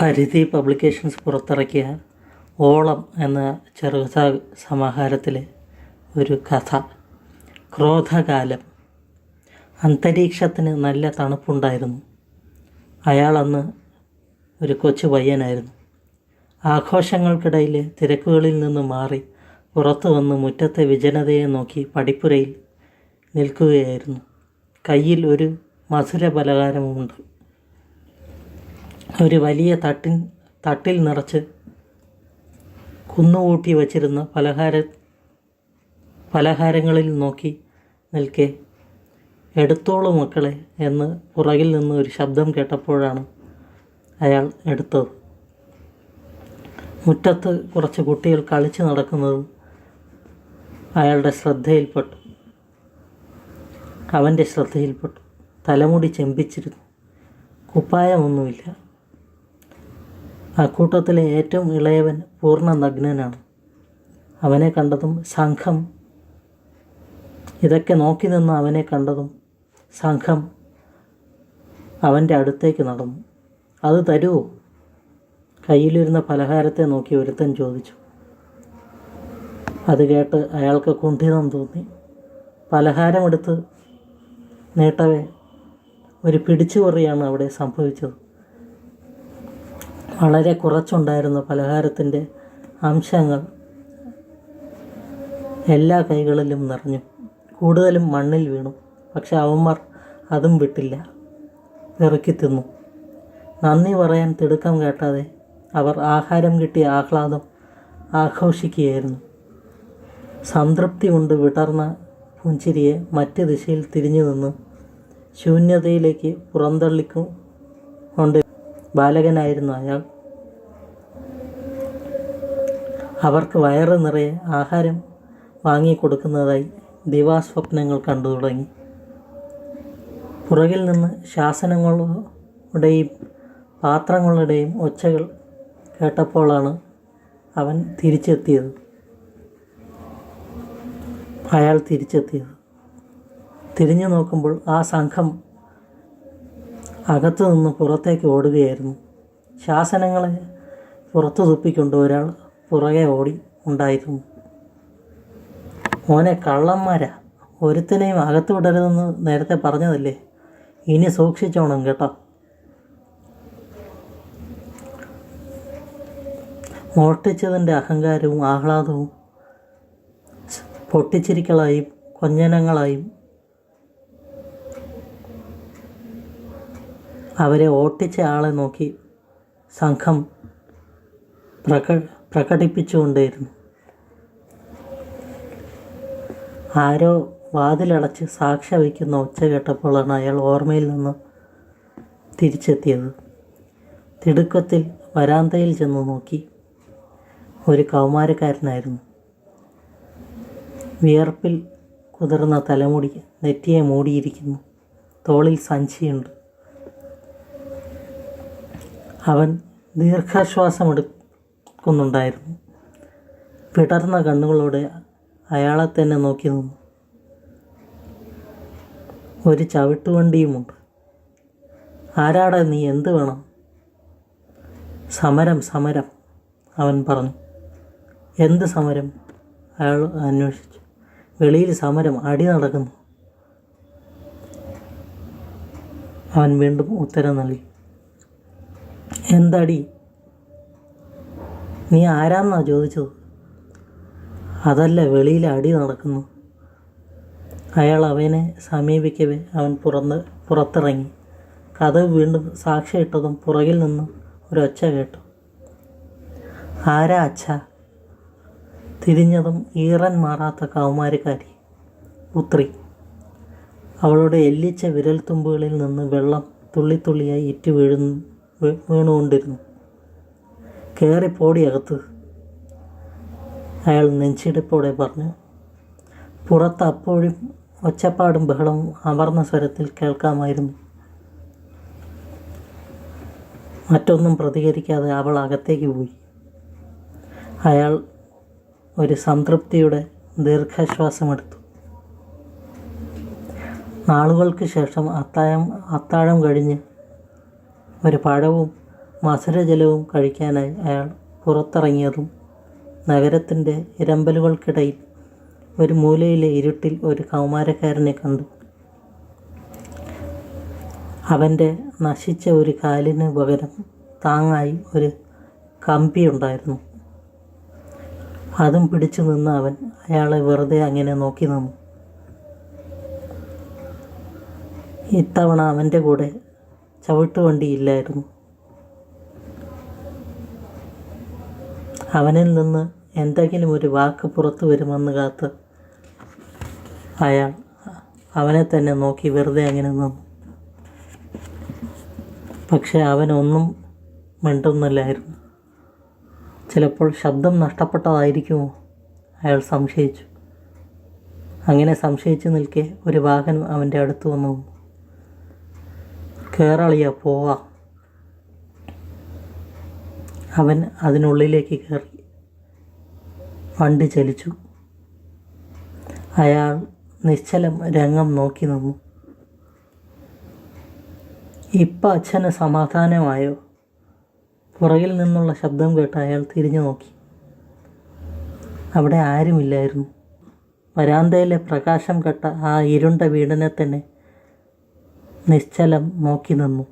പരിധി പബ്ലിക്കേഷൻസ് പുറത്തിറക്കിയ ഓളം എന്ന ചെറുകഥാ സമാഹാരത്തിലെ ഒരു കഥ. ക്രോധകാലം. അന്തരീക്ഷത്തിന് നല്ല തണുപ്പുണ്ടായിരുന്നു. അയാളന്ന് ഒരു കൊച്ചു പയ്യനായിരുന്നു. ആഘോഷങ്ങൾക്കിടയിലെ തിരക്കുകളിൽ നിന്ന് മാറി പുറത്തു വന്ന് മുറ്റത്തെ വിജനതയെ നോക്കി പടിപ്പുരയിൽ നിൽക്കുകയായിരുന്നു. കയ്യിൽ ഒരു മധുര പലഹാരമുണ്ട് ഒരു വലിയ തട്ടിൻ തട്ടിൽ നിറച്ച് കുന്നുകൂട്ടി വച്ചിരുന്ന പലഹാര പലഹാരങ്ങളിൽ നോക്കി നിൽക്കെ എടുത്തോളൂ മക്കളെ എന്ന് പുറകിൽ നിന്ന് ഒരു ശബ്ദം കേട്ടപ്പോഴാണ് അയാൾ എടുത്തത്. മുറ്റത്ത് കുറച്ച് കുട്ടികൾ കളിച്ച് നടക്കുന്നത് അയാളുടെ ശ്രദ്ധയിൽപ്പെട്ടു. അവന്റെ ശ്രദ്ധയിൽപ്പെട്ടു. തലമുടി ചെമ്പിച്ചിരുന്നു. കുപ്പായമൊന്നുമില്ല. അക്കൂട്ടത്തിലെ ഏറ്റവും ഇളയവൻ പൂർണ നഗ്നനാണ്. അവനെ കണ്ടതും സംഘം ഇതൊക്കെ നോക്കി നിന്ന് അവനെ കണ്ടതും സംഘം അവന്റെ അടുത്തേക്ക് നടന്നു. അത് തരുമോ കയ്യിലിരുന്ന പലഹാരത്തെ നോക്കി ഒരുത്തൻ ചോദിച്ചു. അത് കേട്ട് അയാൾക്ക് കുണ്ഠിതം തോന്നി. പലഹാരമെടുത്ത് നേട്ടവേ ഒരു പിടിച്ചുപറിയാണ് അവിടെ സംഭവിച്ചത്. വളരെ കുറച്ചുണ്ടായിരുന്നു പലഹാരത്തിന്റെ അംശങ്ങൾ. എല്ലാ കൈകളിലും നിറഞ്ഞു. കൂടുതലും മണ്ണിൽ വീണു. പക്ഷെ അവന്മാർ അതും വിട്ടില്ല. പെറുക്കി തിന്നു. നന്ദി പറയാൻ തിടുക്കം കേട്ടാതെ അവർ ആഹാരം കിട്ടിയ ആഹ്ലാദം ആഘോഷിക്കുകയായിരുന്നു. സംതൃപ്തി കൊണ്ട് വിടർന്ന പുഞ്ചിരിയെ മറ്റ് ദിശയിൽ തിരിഞ്ഞു നിന്ന് ശൂന്യതയിലേക്ക് പുറന്തള്ളിക്കും കൊണ്ട് ബാലകനായിരുന്നു അയാൾ. അവർക്ക് വയറ് നിറയെ ആഹാരം വാങ്ങിക്കൊടുക്കുന്നതായി ദിവാസ്വപ്നങ്ങൾ കണ്ടു തുടങ്ങി. പുറകിൽ നിന്ന് ശാസനങ്ങളുടെയും പാത്രങ്ങളുടെയും ഒച്ചകൾ കേട്ടപ്പോഴാണ് അവൻ തിരിച്ചെത്തിയത്. അയാൾ തിരിച്ചെത്തിയത്. തിരിഞ്ഞു നോക്കുമ്പോൾ ആ സംഘം അകത്തു നിന്ന് പുറത്തേക്ക് ഓടുകയായിരുന്നു. ശാസനങ്ങളെ പുറത്തു തുപ്പിക്കൊണ്ട് ഒരാൾ പുറകെ ഓടി ഉണ്ടായിരുന്നു. മോനെ കള്ളന്മാരാ. ഒരുത്തനെയും അകത്ത് വിടരുതെന്ന് നേരത്തെ പറഞ്ഞതല്ലേ? ഇനി സൂക്ഷിച്ചോണം കേട്ടോ. മോഷ്ടിച്ചതിന്റെ അഹങ്കാരവും ആഹ്ലാദവും പൊട്ടിച്ചിരിക്കളായും കൊഞ്ഞനങ്ങളായും അവരെ ഓട്ടിച്ച ആളെ നോക്കി സംഘം പ്രക പ്രകടിപ്പിച്ചുകൊണ്ടേയിരുന്നു. ആരോ വാതിലടച്ച് സാക്ഷ്യ വയ്ക്കുന്ന ഉച്ച കേട്ടപ്പോഴാണ് അയാൾ ഓർമ്മയിൽ നിന്ന് തിരിച്ചെത്തിയത്. തിടുക്കത്തിൽ വരാന്തയിൽ ചെന്ന് നോക്കി. ഒരു കൗമാരക്കാരനായിരുന്നു. വിയർപ്പിൽ കുതിർന്ന തലമുടി നെറ്റിയെ മൂടിയിരിക്കുന്നു. തോളിൽ സഞ്ചിയുണ്ട്. അവൻ ദീർഘശ്വാസം എടുക്കുന്നുണ്ടായിരുന്നു പിടർന്ന കണ്ണുകളോടെ അയാളെ തന്നെ നോക്കി നിന്നു. ഒരു ചവിട്ടുവണ്ടിയുമുണ്ട്. ആരാടാ നീ? എന്ത് വേണം? സമരം സമരം അവൻ പറഞ്ഞു. എന്ത് സമരം? അയാൾ അന്വേഷിച്ചു. വെളിയിൽ സമരം അടി നടക്കുന്നു. അവൻ വീണ്ടും ഉത്തരം നൽകി. എന്തടി? നീ ആരാന്നാ ചോദിച്ചത്? അതല്ല വെളിയിൽ അടി നടക്കുന്നു. അയാൾ അവനെ സമീപിക്കവേ. അവൻ പുറന്ന് പുറത്തിറങ്ങി. കഥ വീണ്ടും സാക്ഷിയിട്ടതും പുറകിൽ നിന്നും ഒരൊച്ച കേട്ടു. ആരാ അച്ഛ? തിരിഞ്ഞതും ഈറൻ മാറാത്ത കൗമാരക്കാരി പുത്രി. അവളുടെ എല്ലിച്ച വിരൽത്തുമ്പുകളിൽ നിന്ന് വെള്ളം തുള്ളിത്തുള്ളിയായി ഇറ്റ് വീഴുന്നു വീണുകൊണ്ടിരുന്നു. കയറി പോടി അകത്ത്. അയാൾ നെഞ്ചിടിപ്പോടെ പറഞ്ഞു പുറത്ത് അപ്പോഴും ഒച്ചപ്പാടും ബഹളവും അമർന്ന സ്വരത്തിൽ കേൾക്കാമായിരുന്നു. മറ്റൊന്നും പ്രതികരിക്കാതെ അവൾ അകത്തേക്ക് പോയി. അയാൾ ഒരു സംതൃപ്തിയുടെ ദീർഘശ്വാസമെടുത്തു നാളുകൾക്ക് ശേഷം അത്താഴം അത്താഴം കഴിഞ്ഞ് ഒരു പഴവും മസുരജലവും കഴിക്കാനായി അയാൾ പുറത്തിറങ്ങിയതും നഗരത്തിന്റെ ഇരമ്പലുകൾക്കിടയിൽ ഒരു മൂലയിലെ ഇരുട്ടിൽ ഒരു കൗമാരക്കാരനെ കണ്ടു. അവന്റെ നശിച്ച ഒരു കാലിന് പകരം താങ്ങായി ഒരു കമ്പി ഉണ്ടായിരുന്നു അതും പിടിച്ചു നിന്ന് അവൻ അയാളെ വെറുതെ അങ്ങനെ നോക്കി നിന്നു. ഇത്തവണ അവന്റെ കൂടെ ചവിട്ടുവണ്ടി ഇല്ലായിരുന്നു അവനിൽ നിന്ന് എന്തെങ്കിലും ഒരു വാക്ക് പുറത്തു വരുമെന്ന് കാത്ത് അയാൾ അവനെ തന്നെ നോക്കി വെറുതെ അങ്ങനെ നിന്നു. പക്ഷെ അവനൊന്നും മിണ്ടുന്നില്ലായിരുന്നു. ചിലപ്പോൾ ശബ്ദം നഷ്ടപ്പെട്ടതായിരിക്കുമോ? അയാൾ സംശയിച്ചു. അങ്ങനെ സംശയിച്ചു നിൽക്കെ ഒരു വാഹനം അവന്റെ അടുത്ത് വന്നു. നിന്നു. പോവാ. അവൻ അതിനുള്ളിലേക്ക് കയറി വണ്ടി ചലിച്ചു. അയാൾ നിശ്ചലം രംഗം നോക്കി നിന്നു. ഇപ്പം അച്ഛന് സമാധാനമായോ? പുറകിൽ നിന്നുള്ള ശബ്ദം കേട്ട് അയാൾ തിരിഞ്ഞു നോക്കി. അവിടെ ആരുമില്ലായിരുന്നു. വരാന്തയിലെ പ്രകാശം കെട്ട ആ ഇരുണ്ട വീടിനെ തന്നെ നിശ്ചലം നോക്കി നിന്നു.